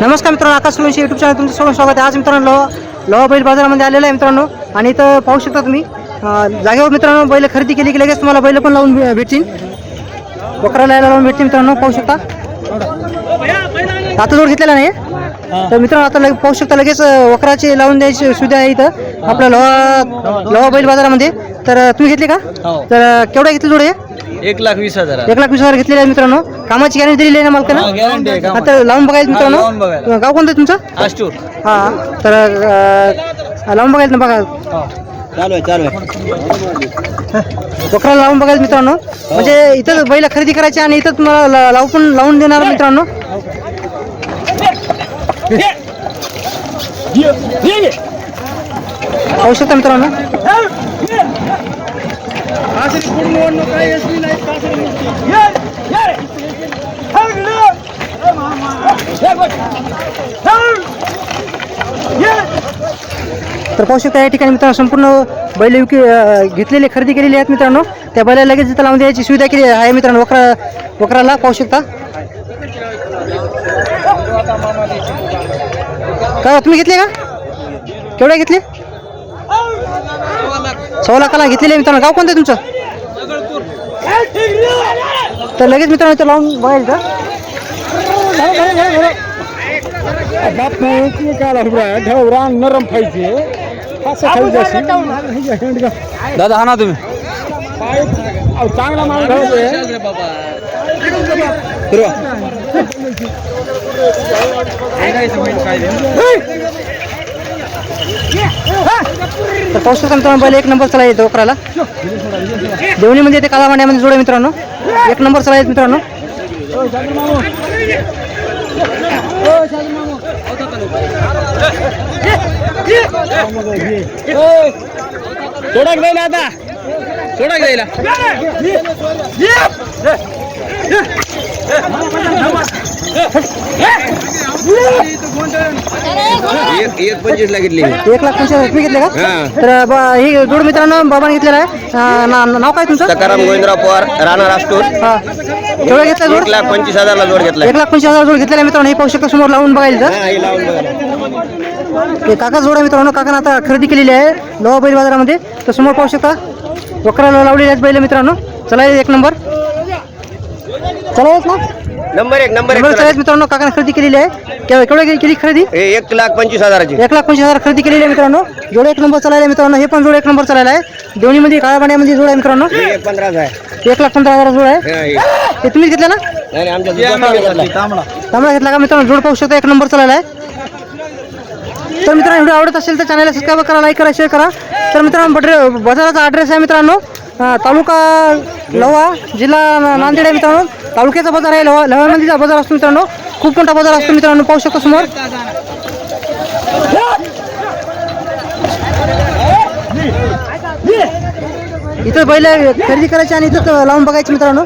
नमस्कार मित्रांनो आकाश सोळीशी YouTube channel तुमचं सर्व स्वागत आहे. आज मित्रांनो लोहा बैल बाजारामध्ये आलेलं आहे मित्रांनो. आणि इथं पाहू शकता तुम्ही जागेवर मित्रांनो बैल खरेदी केली की लगेच तुम्हाला बैल पण लावून भेटतील. वकराला यायला लावून भेटतील मित्रांनो पाहू शकता. आता जोड घेतलेला नाही? तर मित्रांनो आता लगे पाहू शकता लगेच वकराची लावून द्यायची सुविधा आहे इथं. आपल्या लोहा लोहा बैल बाजारामध्ये. तर तुम्ही घेतली का? हो. तर केवढा घेतली जोड? हे एक लाख वीस हजार एक लाख वीस हजार घेतलेले आहे मित्रांनो. कामाची गॅरंटी दिलेली आहे ना मालकानं? गॅरंटी आहे का आता लावून बघायचं लावून मित्रांनो. बघायला. गाव कोणतं आहे तुमचं? आष्टूर. हा तर अं, लावून बघायचं ना बघा. चालू आहे चालू आहे. बकरा लावून बघायचं मित्रांनो. म्हणजे इथं बैल खरेदी करायची आणि इथं तुम्हाला ला- लावून पण लावून देणार मित्रांनो. पाहू शकता मित्रांनो. तर पाहू शकता या ठिकाणी मित्रांनो संपूर्ण बैल विक घेतलेले खरेदी केलेली आहेत मित्रांनो. त्या बैलाला लगेच इथं लावून द्यायची सुविधा केली आहे मित्रांनो वक्रा वक्राला पाहू शकता का हो, तुम्ही घेतले का? केवढ्या घेतले? सव्वा लाखाला घेतलेले मित्रांनो. गाव कोणतं तुमचं? तर लगेच मित्रांनो इथं लावून बघायचं का बाप नाही ढवरा नरम पाहिजे असं खाली जाशील. दादा हा ना तुम्ही पाय अहो, चांगला माल तर पाहू शकता मित्रांनो बैल एक नंबर चला येतो वकराला देवणीमध्ये येते काला मांड्यामध्ये जोडे मित्रांनो. एक नंबर चला येत मित्रांनो. आता. एक पंचवीस ला घेतली. एक लाख पंचवीस हजार तुम्ही घेतले का? तर ब- ही जोड मित्रांनो बाबाने घेतलेला आहे. अं, ना- नाव काय तुमचं? सकाराम गोविंदराव पवार राणा हा. केवढा घेतला जोड? एक लाख पंचवीस हजारला जोड घेतला एक लाख पंचवीस हजार जोड घेतलेला आहे मित्रांनो. हे पाहू शकता समोर लावून बघायला. हे काका जोड आहे मित्रांनो. काकानं आता खरेदी केलेली आहे लोहा बैल बाजारामध्ये. तर समोर पाहू शकता वकराला लावलेले आहेत बैल मित्रांनो. चला एक नंबर. चला एक ना. नंबर एक नंबर नंबर मित्रांनो काकानं खरेदी केलेली आहे. केव- केवढ्या केली केली खरेदी? एक लाख पंचवीस हजाराची. एक लाख पंचवीस हजार खरेदी केलेली आहे मित्रांनो. जोड एक नंबर चालायला आहे मित्रांनो. हे पण जोड एक नंबर चालायला आहे. दोन्हीमध्ये काळ्या पाण्यामध्ये जोड आहे मित्रांनो. एक पंधराच आहे. एक लाख पंधरा हजार जोड आहे. हे- हे. तुम्हीच घेतलं ना? नाही, नाही, आमच्या दुकानात घेतला. तांबडा घेतला का मित्रांनो? जोड पाहू शकता एक नंबर चालला आहे. तर मित्रांनो व्हिडिओ आवडत असेल तर चॅनलला सबस्क्राईब करा लाईक करा शेअर करा. तर मित्रांनो बड्रे बाजाराचा ॲड्रेस आहे मित्रांनो. अं, तालुका लोहा जिल्हा ना- नांदेड आहे मित्रांनो. तालुक्याचा बाजार आहे लोहा लोहामंदीचा बाजार असतो मित्रांनो. खूप मोठा बाजार असतो मित्रांनो पाहू शकतो समोर. इथं बैल खरेदी करायची आणि इथं लावून बघायची मित्रांनो.